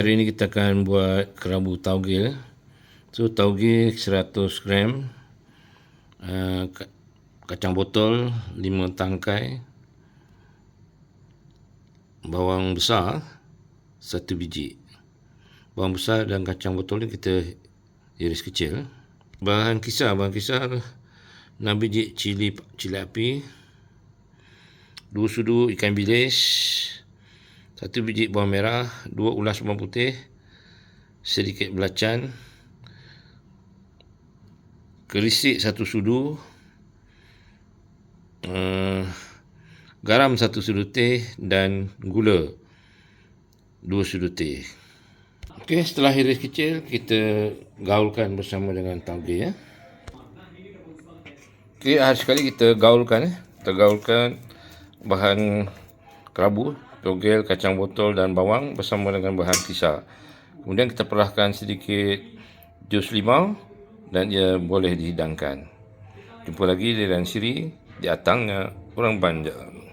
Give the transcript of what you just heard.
Hari ini kita akan buat kerabu tauge. So tauge 100 gram. Uh, kacang botol 5 tangkai. Bawang besar 1 biji. Bawang besar dan kacang botol ni kita iris kecil. Bahan kisar, bahan kisar 6 biji cili cili api. 2 sudu ikan bilis satu biji bawang merah, dua ulas bawang putih, sedikit belacan, kerisik satu sudu, uh, garam satu sudu teh dan gula dua sudu teh. Okey, setelah iris kecil, kita gaulkan bersama dengan tauge ya. Okey, hari sekali kita gaulkan ya. Kita gaulkan bahan kerabu togel, kacang botol dan bawang bersama dengan bahan kisar. Kemudian kita perahkan sedikit jus limau dan ia boleh dihidangkan. Jumpa lagi di dalam siri di atangnya orang banyak.